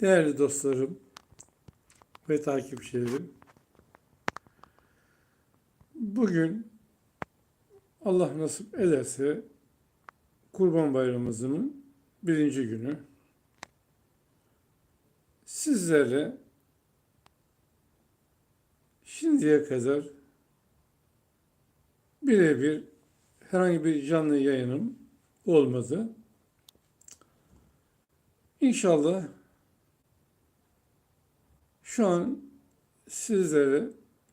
Değerli dostlarım ve takipçilerim, bugün Allah nasip ederse Kurban Bayramımızın birinci günü sizlerle şimdiye kadar birebir herhangi bir canlı yayınım olmadı. İnşallah şu an sizlere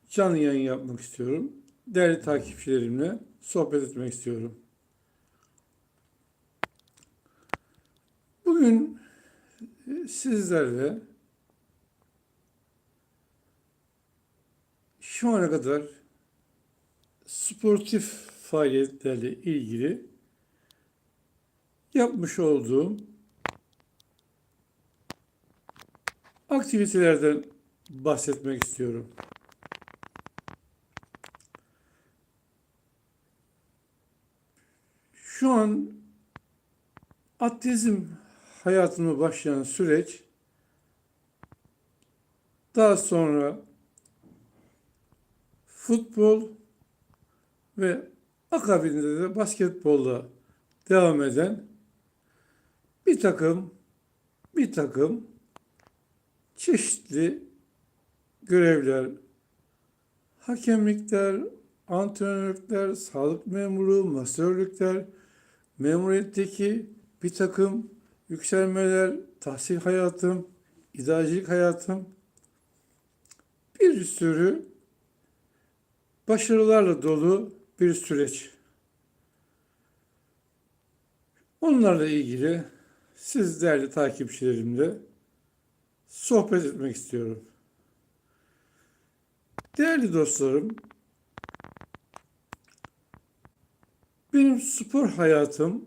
canlı yayın yapmak istiyorum. Değerli takipçilerimle sohbet etmek istiyorum. Bugün sizlerle şu ana kadar sportif faaliyetlerle ilgili yapmış olduğum aktivitelerden bahsetmek istiyorum. Şu an atletizm hayatıma başlayan süreç daha sonra futbol ve akabinde de basketbolla devam eden bir takım bir takım çeşitli görevler, hakemlikler, antrenörlükler, sağlık memuru, masörlükler, memuriyetteki bir takım yükselmeler, tahsil hayatım, idarecilik hayatım, bir sürü başarılarla dolu bir süreç. Onlarla ilgili siz değerli takipçilerimle sohbet etmek istiyorum. Değerli dostlarım, benim spor hayatım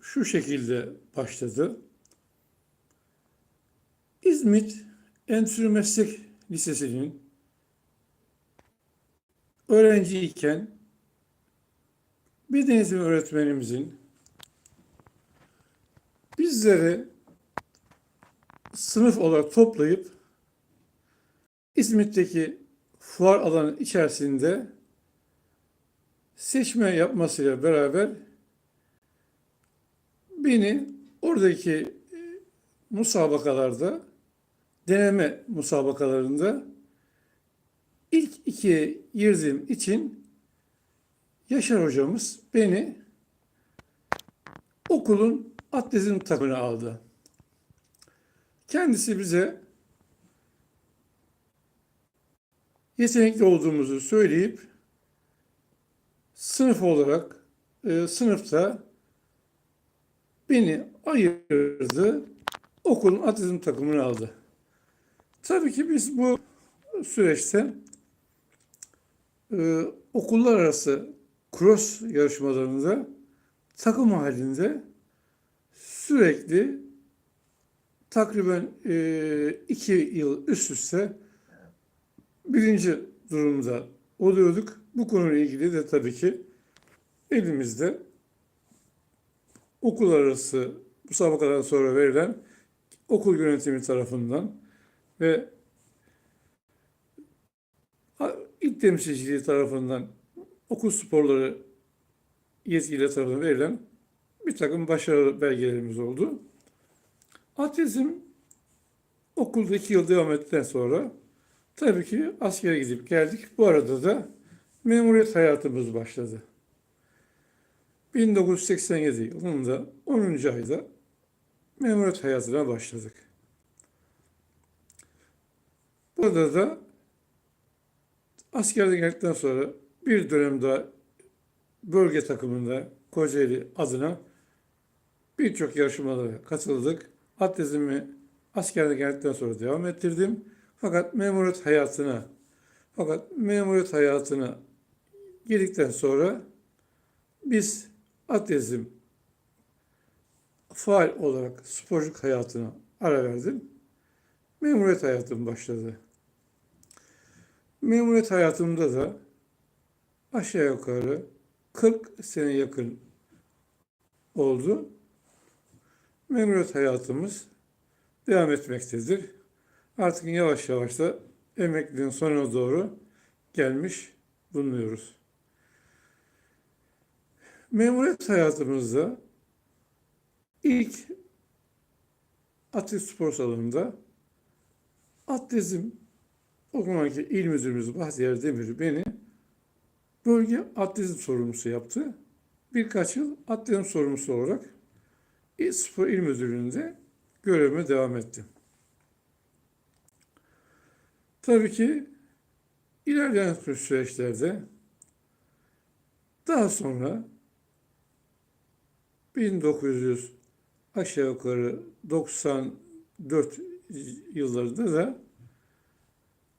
şu şekilde başladı. İzmit Endüstri Meslek Lisesi'nin öğrenciyken beden eğitimi öğretmenimizin bizlere sınıf olarak toplayıp İzmit'teki fuar alanı içerisinde seçme yapmasıyla beraber beni oradaki e, musabakalarda deneme musabakalarında ilk ikiye girdiğim için Yaşar hocamız beni okulun atletizm takımına aldı. Kendisi bize yetenekli olduğumuzu söyleyip sınıf olarak e, sınıfta beni ayırdı. Okulun atletizm takımını aldı. Tabii ki biz bu süreçte e, okullar arası cross yarışmalarında takım halinde sürekli takriben e, iki yıl üst üste birinci durumda oluyorduk. Bu konuyla ilgili de tabii ki elimizde okul arası müsabakadan sonra verilen okul yönetimi tarafından ve ilk temsilciliği tarafından okul sporları yetkilileri tarafından verilen bir takım başarı belgelerimiz oldu. Atletizm okulda iki yıl devam ettikten sonra tabii ki askere gidip geldik. Bu arada da memuriyet hayatımız başladı. 1987 yılında 10. ayda memuriyet hayatına başladık. Burada da askerden geldikten sonra bir dönem daha bölge takımında Kocaeli adına birçok yarışmalara katıldık. Atletizmi askerden geldikten sonra devam ettirdim. Fakat memuriyet hayatına fakat memuriyet hayatına girdikten sonra biz atletizm faal olarak sporculuk hayatına ara verdim. Memuriyet hayatım başladı. Memuriyet hayatımda da aşağı yukarı 40 sene yakın oldu. Memuriyet hayatımız devam etmektedir. Artık yavaş yavaş da emekliliğin sonuna doğru gelmiş bulunuyoruz. Memuriyet hayatımızda ilk atlet spor salonunda atletizm o zamanki il müdürümüz Bahtiyar Demir beni bölge atletizm sorumlusu yaptı. Birkaç yıl atletizm sorumlusu olarak İl Spor İl Müdürlüğü'nde görevime devam ettim. Tabii ki ilerleyen süreçlerde daha sonra 1900 aşağı yukarı 94 yıllarında da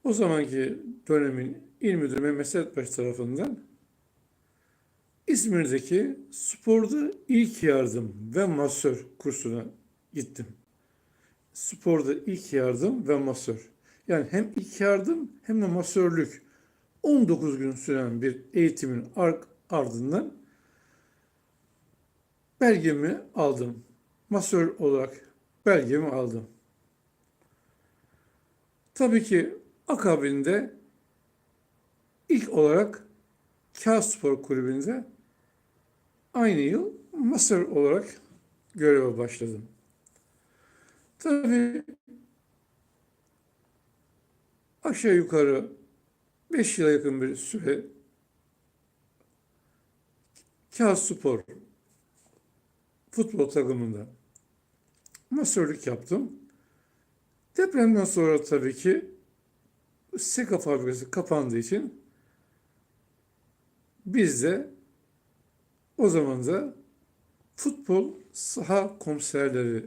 o zamanki dönemin il müdürü Mehmet Sertbaş tarafından İzmir'deki sporda ilk yardım ve masör kursuna gittim. Sporda ilk yardım ve masör. Yani hem ilk yardım hem de masörlük 19 gün süren bir eğitimin ar- ardından belgemi aldım. Masör olarak belgemi aldım. Tabii ki akabinde ilk olarak Kağıt Spor Kulübü'nde aynı yıl masör olarak göreve başladım. Tabii aşağı yukarı 5 yıla yakın bir süre Kağıt Spor futbol takımında masörlük yaptım. Depremden sonra tabii ki Seka fabrikası kapandığı için biz de o zaman da Futbol Saha Komiserleri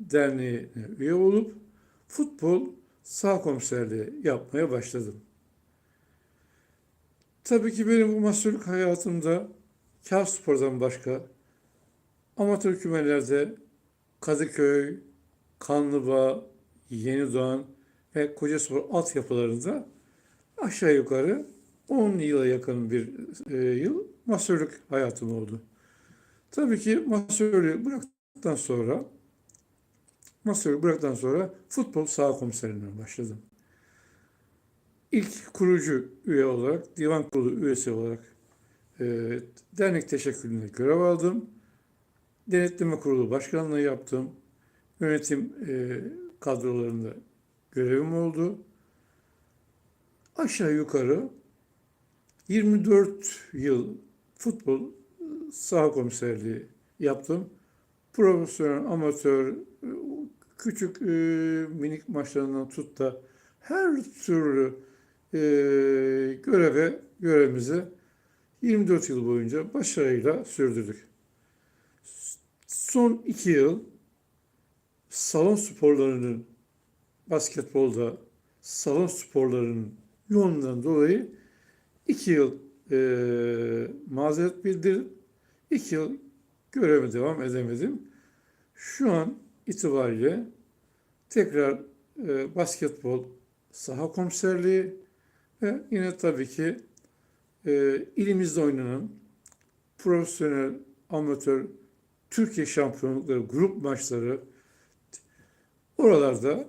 Derneği'ne üye olup futbol saha komiserliği yapmaya başladım. Tabii ki benim bu masörlük hayatımda Kağıt Spor'dan başka amatör kümelerde Kadıköy, Kanlıbağ, Yenidoğan ve Kocaspor altyapılarında aşağı yukarı 10 yıla yakın bir e, yıl masörlük hayatım oldu. Tabii ki masörlüğü bıraktıktan sonra masörlüğü bıraktıktan sonra futbol saha komiserliğine başladım. İlk kurucu üye olarak, divan kurulu üyesi olarak e, dernek teşekkülünde görev aldım. Denetleme kurulu başkanlığı yaptım. Yönetim e, kadrolarında görevim oldu. Aşağı yukarı 24 yıl futbol saha komiserliği yaptım. Profesyonel, amatör, küçük e, minik maçlarından tut da her türlü e, göreve, görevimizi 24 yıl boyunca başarıyla sürdürdük. Son iki yıl salon sporlarının basketbolda salon sporlarının yoğunluğundan dolayı iki yıl e, mazeret bildirip iki yıl göreve devam edemedim. Şu an itibariyle tekrar e, basketbol saha komiserliği ve yine tabii ki e, ilimizde oynanan profesyonel, amatör, Türkiye şampiyonlukları, grup maçları oralarda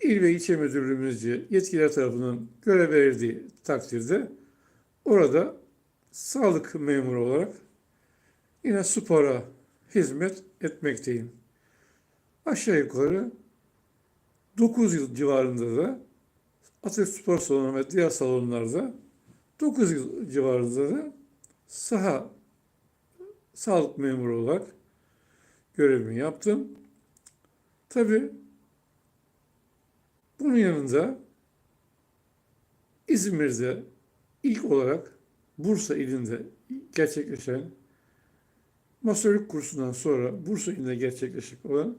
il ve ilçe müdürlüğümüzce yetkililer tarafından görev verildiği takdirde orada sağlık memuru olarak yine spora hizmet etmekteyim. Aşağı yukarı 9 yıl civarında da Atatürk Spor Salonu ve diğer salonlarda 9 yıl civarında da saha sağlık memuru olarak görevimi yaptım. Tabii bunun yanında İzmir'de ilk olarak Bursa ilinde gerçekleşen masörlük kursundan sonra Bursa ilinde gerçekleşecek olan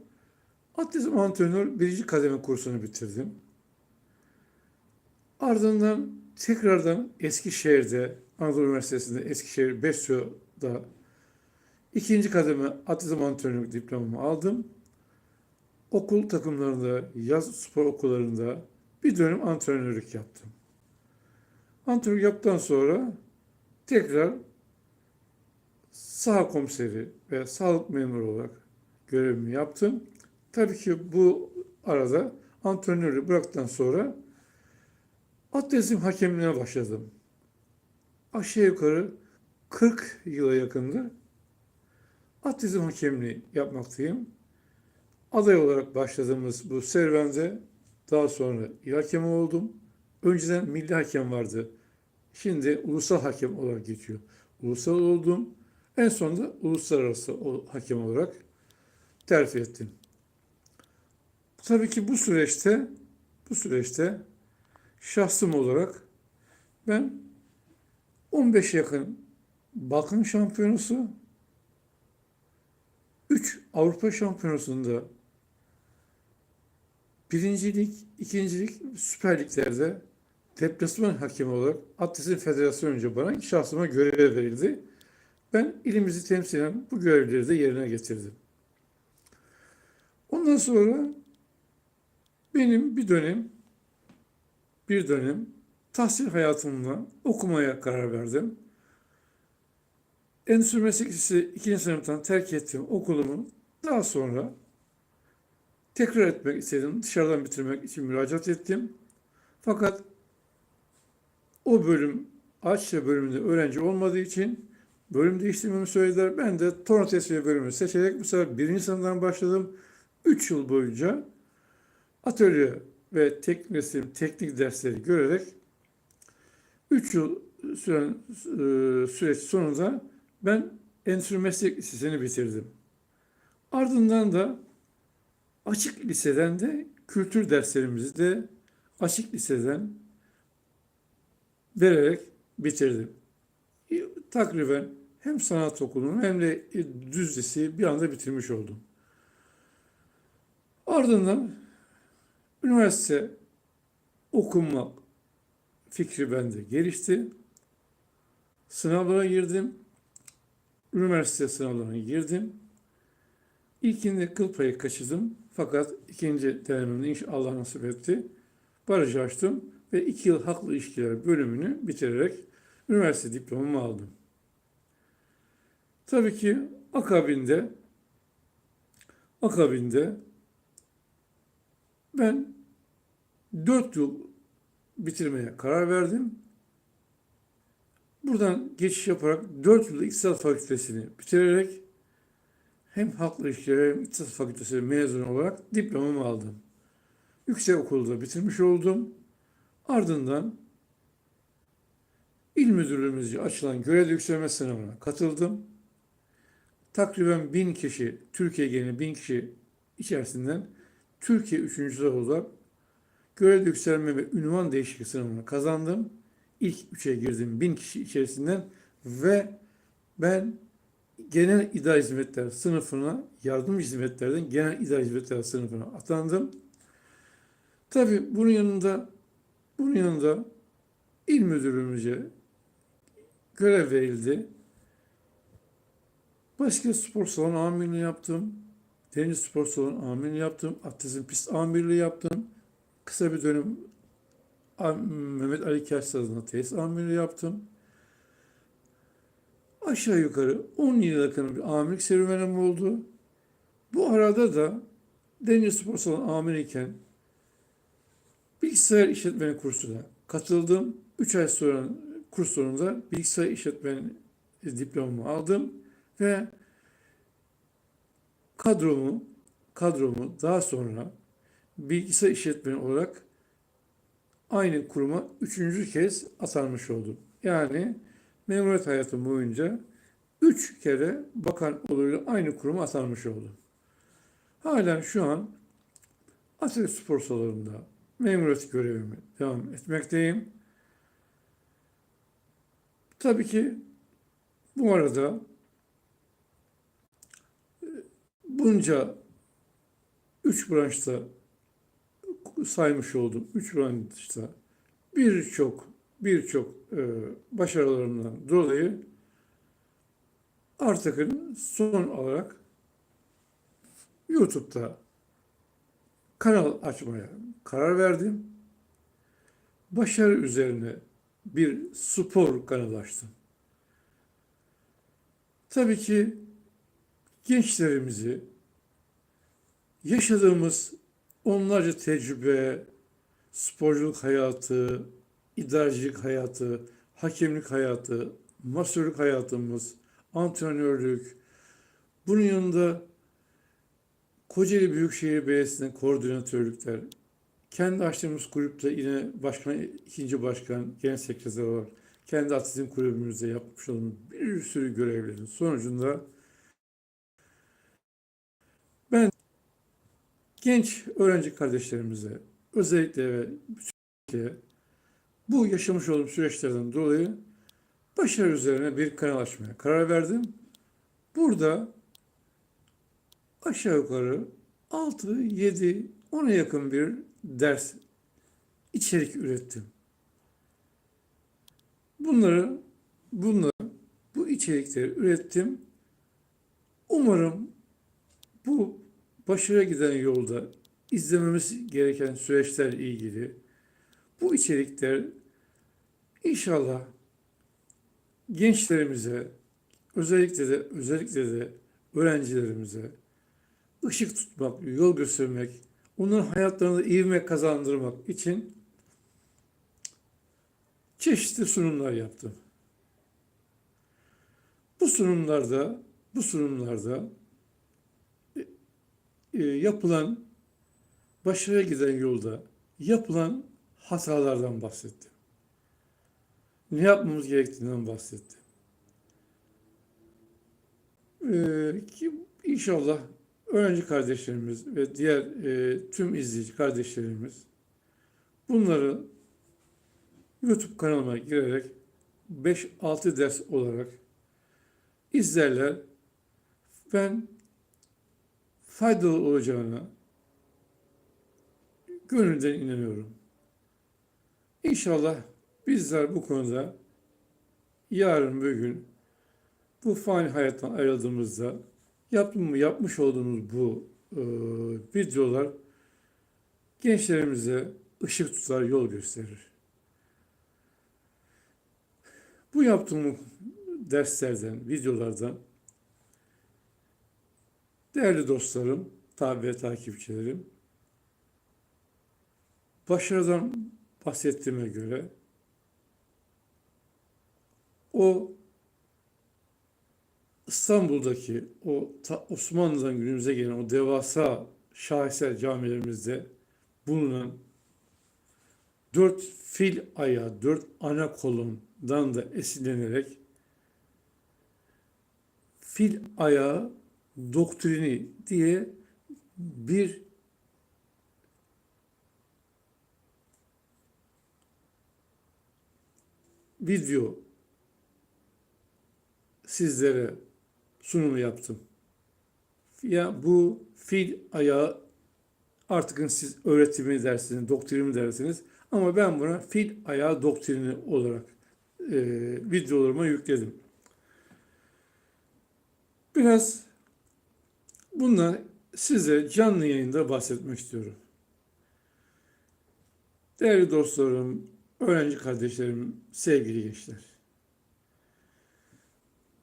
atletizm antrenör birinci kademe kursunu bitirdim. Ardından tekrardan Eskişehir'de, Anadolu Üniversitesi'nde Eskişehir Besyo'da ikinci kademe atletizm antrenörlük diplomamı aldım. Okul takımlarında, yaz spor okullarında bir dönem antrenörlük yaptım. Antrenörlük yaptıktan sonra tekrar saha komiseri ve sağlık memuru olarak görevimi yaptım. Tabii ki bu arada antrenörü bıraktıktan sonra atletizm hakemliğine başladım. Aşağı yukarı 40 yıla yakındır atletizm hakemliği yapmaktayım. Aday olarak başladığımız bu serüvende daha sonra il hakemi oldum. Önceden milli hakem vardı. Şimdi ulusal hakem olarak geçiyor. Ulusal oldum. En sonunda uluslararası hakem olarak terfi ettim. Tabii ki bu süreçte bu süreçte şahsım olarak ben 15 yakın Balkan Şampiyonası 3 Avrupa Şampiyonası'nda birincilik, ikincilik, Süper Lig'lerde deplasman hakemi olarak Atletizm Federasyonu'nca bana şahsıma görev verildi. Ben ilimizi temsilen bu görevleri de yerine getirdim. Ondan sonra benim bir dönem bir dönem tahsil hayatımda okumaya karar verdim. Endüstri Meslek Lisesi 2. sınıftan terk ettiğim okulumu daha sonra tekrar etmek istedim. Dışarıdan bitirmek için müracaat ettim. Fakat o bölüm Açça bölümünde öğrenci olmadığı için bölüm değiştirmemi söylediler. Ben de torna tesviye bölümünü seçerek bu sefer birinci sınıftan başladım. 3 yıl boyunca atölye ve teknik teknik dersleri görerek 3 yıl süren e, süreç sonunda ben Endüstri Meslek Lisesi'ni bitirdim. Ardından da açık liseden de kültür derslerimizi de açık liseden vererek bitirdim. E, Takriben hem sanat okulunu hem de e, düz liseyi bir anda bitirmiş oldum. Ardından üniversite okumak fikri bende gelişti. Sınavlara girdim. Üniversite sınavlarına girdim. İlkinde kıl payı kaçırdım. Fakat ikinci denememde inşallah nasip etti. Barajı açtım ve iki yıl haklı ilişkiler bölümünü bitirerek üniversite diplomamı aldım. Tabii ki akabinde akabinde ben dört yıl bitirmeye karar verdim. Buradan geçiş yaparak 4 yıllık İktisat Fakültesini bitirerek hem halkla ilişkiler hem İktisat Fakültesi mezun olarak diplomamı aldım. Yüksek okulda bitirmiş oldum. Ardından İl Müdürlüğümüzce açılan görev yükselme sınavına katıldım. Takriben bin kişi, Türkiye geneli bin kişi içerisinden Türkiye üçüncüsü olarak görev yükselme ve ünvan değişikliği sınavını kazandım ilk üçe girdim bin kişi içerisinden ve ben genel idare hizmetler sınıfına yardım hizmetlerden genel idare hizmetler sınıfına atandım. Tabi bunun yanında bunun yanında il müdürlüğümüze görev verildi. Başka spor salonu amirliği yaptım. Deniz spor salonu amirliği yaptım. Atletizm pist amirliği yaptım. Kısa bir dönem Mehmet Ali Kers adına tesis amirliği yaptım. Aşağı yukarı 10 yıl yakın bir amirlik serüvenim oldu. Bu arada da Deniz Spor Salonu amiriyken bilgisayar işletmeni kursuna katıldım. 3 ay sonra kurs sonunda bilgisayar işletmeni diplomamı aldım ve kadromu kadromu daha sonra bilgisayar işletmeni olarak aynı kuruma üçüncü kez atanmış oldum. Yani memuriyet hayatım boyunca üç kere bakan oluyla aynı kuruma atanmış oldum. Halen şu an Atlet Spor Salonu'nda memuriyet görevimi devam etmekteyim. Tabii ki bu arada e, bunca üç branşta saymış olduğum üç branşta birçok birçok e, başarılarımdan dolayı artık son olarak YouTube'da kanal açmaya karar verdim. Başarı üzerine bir spor kanalı açtım. Tabii ki gençlerimizi yaşadığımız onlarca tecrübe, sporculuk hayatı, idarecilik hayatı, hakemlik hayatı, masörlük hayatımız, antrenörlük, bunun yanında Kocaeli Büyükşehir Belediyesi'nde koordinatörlükler, kendi açtığımız kulüpte yine başkan, ikinci başkan, genel sekreter var. Kendi atletizm kulübümüzde yapmış olduğumuz bir sürü görevlerin sonucunda ben genç öğrenci kardeşlerimize özellikle ve bütün bu yaşamış olduğum süreçlerden dolayı başarı üzerine bir kanal açmaya karar verdim. Burada aşağı yukarı 6, 7, 10'a yakın bir ders içerik ürettim. Bunları, bunları, bu içerikleri ürettim. Umarım bu başarıya giden yolda izlememiz gereken süreçlerle ilgili bu içerikler inşallah gençlerimize özellikle de özellikle de öğrencilerimize ışık tutmak, yol göstermek, onların hayatlarında ivme kazandırmak için çeşitli sunumlar yaptım. Bu sunumlarda bu sunumlarda e, e, yapılan başarıya giden yolda yapılan hatalardan bahsettim. Ne yapmamız gerektiğinden bahsettim. Ee, ki inşallah öğrenci kardeşlerimiz ve diğer e, tüm izleyici kardeşlerimiz bunları YouTube kanalıma girerek 5-6 ders olarak izlerler. Ben faydalı olacağına gönülden inanıyorum. İnşallah bizler bu konuda yarın bir gün bu fani hayattan ayrıldığımızda yaptım, yapmış olduğumuz bu e, videolar gençlerimize ışık tutar, yol gösterir. Bu yaptığım derslerden, videolardan değerli dostlarım, tabi ve takipçilerim, başarıdan bahsettiğime göre o İstanbul'daki o Osmanlı'dan günümüze gelen o devasa şaheser camilerimizde bulunan dört fil ayağı, dört ana kolundan da esinlenerek fil ayağı doktrini diye bir video sizlere sunumu yaptım. Ya bu fil ayağı artık siz öğretimi dersiniz, doktrini dersiniz. Ama ben buna fil ayağı doktrini olarak e, videolarıma yükledim. Biraz bundan size canlı yayında bahsetmek istiyorum. Değerli dostlarım, öğrenci kardeşlerim, sevgili gençler.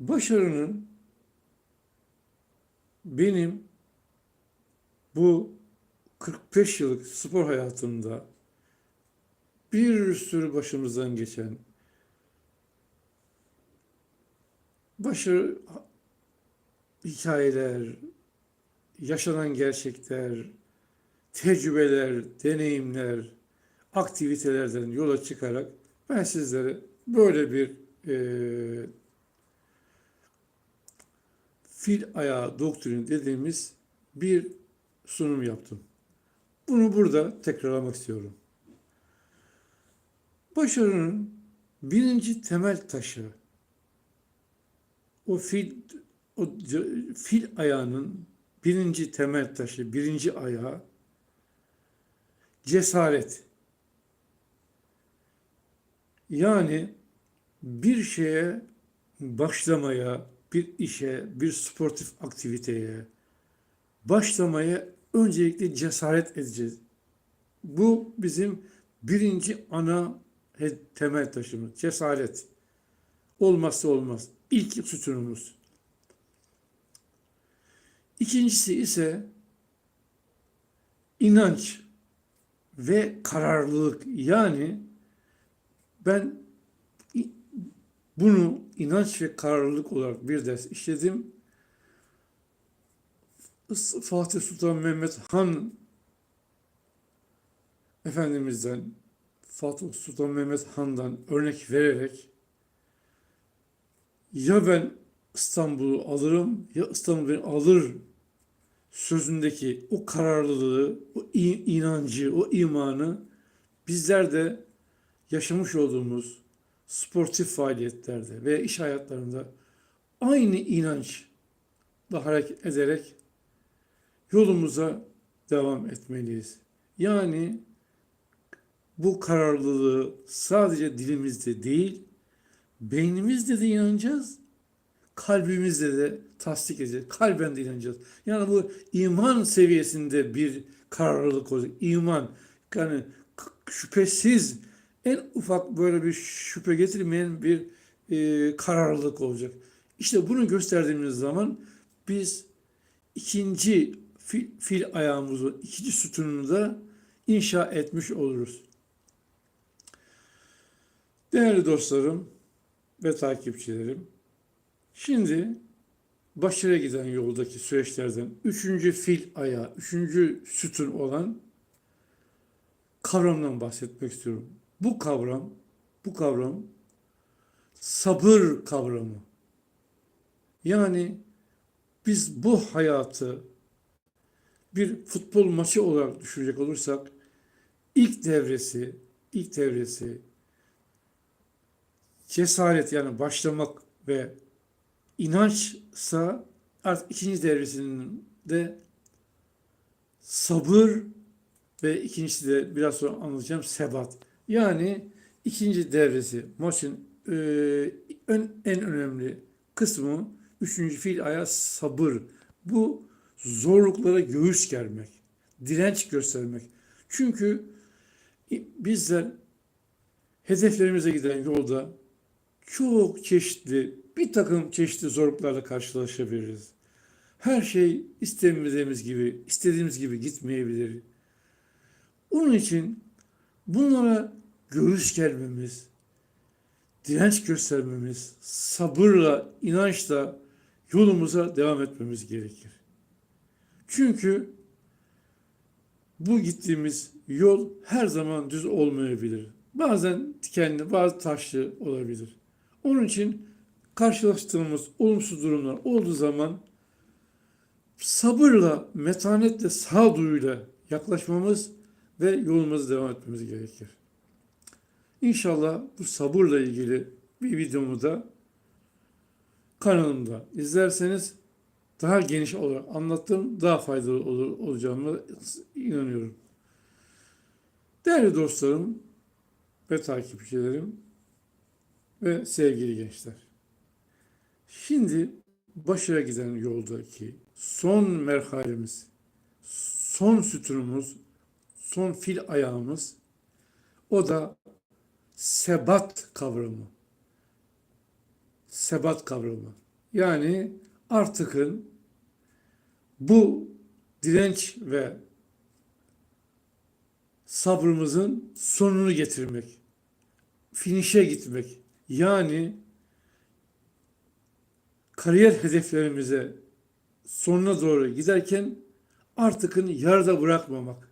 Başarının benim bu 45 yıllık spor hayatımda bir sürü başımızdan geçen başarı hikayeler, yaşanan gerçekler, tecrübeler, deneyimler, aktivitelerden yola çıkarak ben sizlere böyle bir e, fil ayağı doktrini dediğimiz bir sunum yaptım. Bunu burada tekrarlamak istiyorum. Başarının birinci temel taşı o fil o fil ayağının birinci temel taşı, birinci ayağı cesaret. Yani bir şeye başlamaya, bir işe, bir sportif aktiviteye başlamaya öncelikle cesaret edeceğiz. Bu bizim birinci ana temel taşımız. Cesaret. Olmazsa olmaz. İlk sütunumuz. İkincisi ise inanç ve kararlılık yani ben bunu inanç ve kararlılık olarak bir ders işledim. Fatih Sultan Mehmet Han Efendimiz'den Fatih Sultan Mehmet Han'dan örnek vererek ya ben İstanbul'u alırım ya İstanbul beni alır sözündeki o kararlılığı, o inancı, o imanı bizler de yaşamış olduğumuz sportif faaliyetlerde ve iş hayatlarında aynı inançla hareket ederek yolumuza devam etmeliyiz. Yani bu kararlılığı sadece dilimizde değil, beynimizde de inanacağız, kalbimizde de tasdik edeceğiz. Kalben de inanacağız. Yani bu iman seviyesinde bir kararlılık olacak. İman, yani şüphesiz en ufak böyle bir şüphe getirmeyen bir e, kararlılık olacak. İşte bunu gösterdiğimiz zaman biz ikinci fil, fil ayağımızı, ikinci sütununu da inşa etmiş oluruz. Değerli dostlarım ve takipçilerim, şimdi başarıya giden yoldaki süreçlerden üçüncü fil ayağı, üçüncü sütun olan kavramdan bahsetmek istiyorum. Bu kavram, bu kavram sabır kavramı. Yani biz bu hayatı bir futbol maçı olarak düşünecek olursak ilk devresi, ilk devresi cesaret yani başlamak ve inançsa artık ikinci devresinin de sabır ve ikincisi de biraz sonra anlatacağım sebat. Yani ikinci devresi maçın e, ön, en önemli kısmı üçüncü fiil ayağı sabır. Bu zorluklara göğüs germek, direnç göstermek. Çünkü bizler hedeflerimize giden yolda çok çeşitli, bir takım çeşitli zorluklarla karşılaşabiliriz. Her şey istemediğimiz gibi, istediğimiz gibi gitmeyebilir. Onun için bunlara göğüs germemiz, direnç göstermemiz, sabırla, inançla yolumuza devam etmemiz gerekir. Çünkü bu gittiğimiz yol her zaman düz olmayabilir. Bazen dikenli, bazı taşlı olabilir. Onun için karşılaştığımız olumsuz durumlar olduğu zaman sabırla, metanetle, sağduyuyla yaklaşmamız ve yolumuza devam etmemiz gerekir. İnşallah bu sabırla ilgili bir videomu da kanalımda izlerseniz daha geniş olarak anlattığım daha faydalı olur, olacağımı inanıyorum. Değerli dostlarım ve takipçilerim ve sevgili gençler. Şimdi başarıya giden yoldaki son merhalemiz, son sütunumuz, son fil ayağımız o da sebat kavramı. Sebat kavramı. Yani artıkın bu direnç ve sabrımızın sonunu getirmek, finişe gitmek. Yani kariyer hedeflerimize sonuna doğru giderken artıkın yarıda bırakmamak.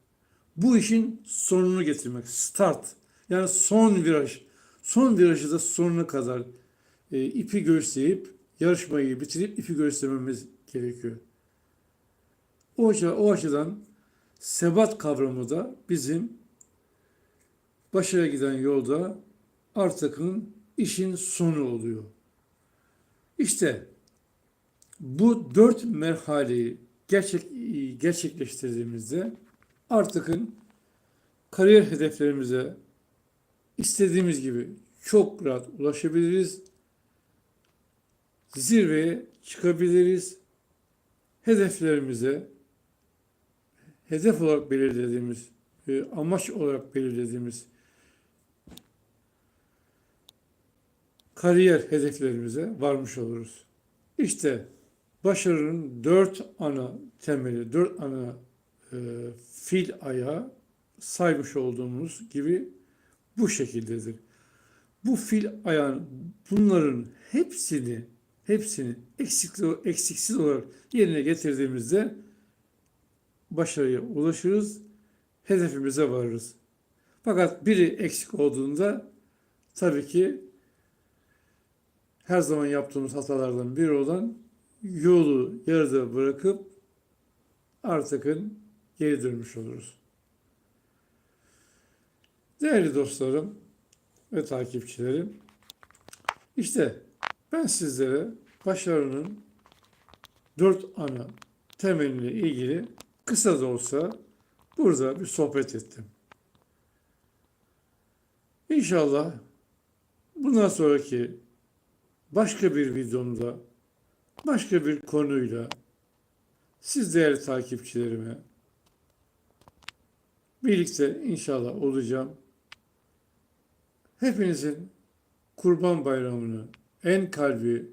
Bu işin sonunu getirmek. Start. Yani son viraj. Son virajı da sonuna kadar e, ipi göğüsleyip yarışmayı bitirip ipi göğüslememiz gerekiyor. O, açı- o açıdan sebat kavramı da bizim başarıya giden yolda artıkın işin sonu oluyor. İşte bu dört merhaleyi gerçek, gerçekleştirdiğimizde artıkın kariyer hedeflerimize istediğimiz gibi çok rahat ulaşabiliriz. Zirveye çıkabiliriz. Hedeflerimize hedef olarak belirlediğimiz, e, amaç olarak belirlediğimiz kariyer hedeflerimize varmış oluruz. İşte başarının dört ana temeli, dört ana e, fil ayağı saymış olduğumuz gibi bu şekildedir. Bu fil ayağın bunların hepsini hepsini eksiksiz, olarak yerine getirdiğimizde başarıya ulaşırız, hedefimize varırız. Fakat biri eksik olduğunda tabii ki her zaman yaptığımız hatalardan biri olan yolu yarıda bırakıp artıkın geri dönmüş oluruz. Değerli dostlarım ve takipçilerim, işte ben sizlere başarının dört ana temeline ilgili kısa da olsa burada bir sohbet ettim. İnşallah bundan sonraki başka bir videomda başka bir konuyla siz değerli takipçilerime birlikte inşallah olacağım. Hepinizin Kurban Bayramı'nı en kalbi,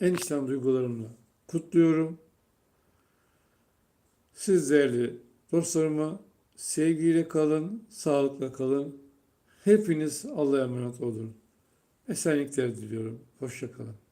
en içten duygularımla kutluyorum. Siz değerli dostlarıma sevgiyle kalın, sağlıkla kalın. Hepiniz Allah'a emanet olun. Esenlikler diliyorum. Hoşçakalın.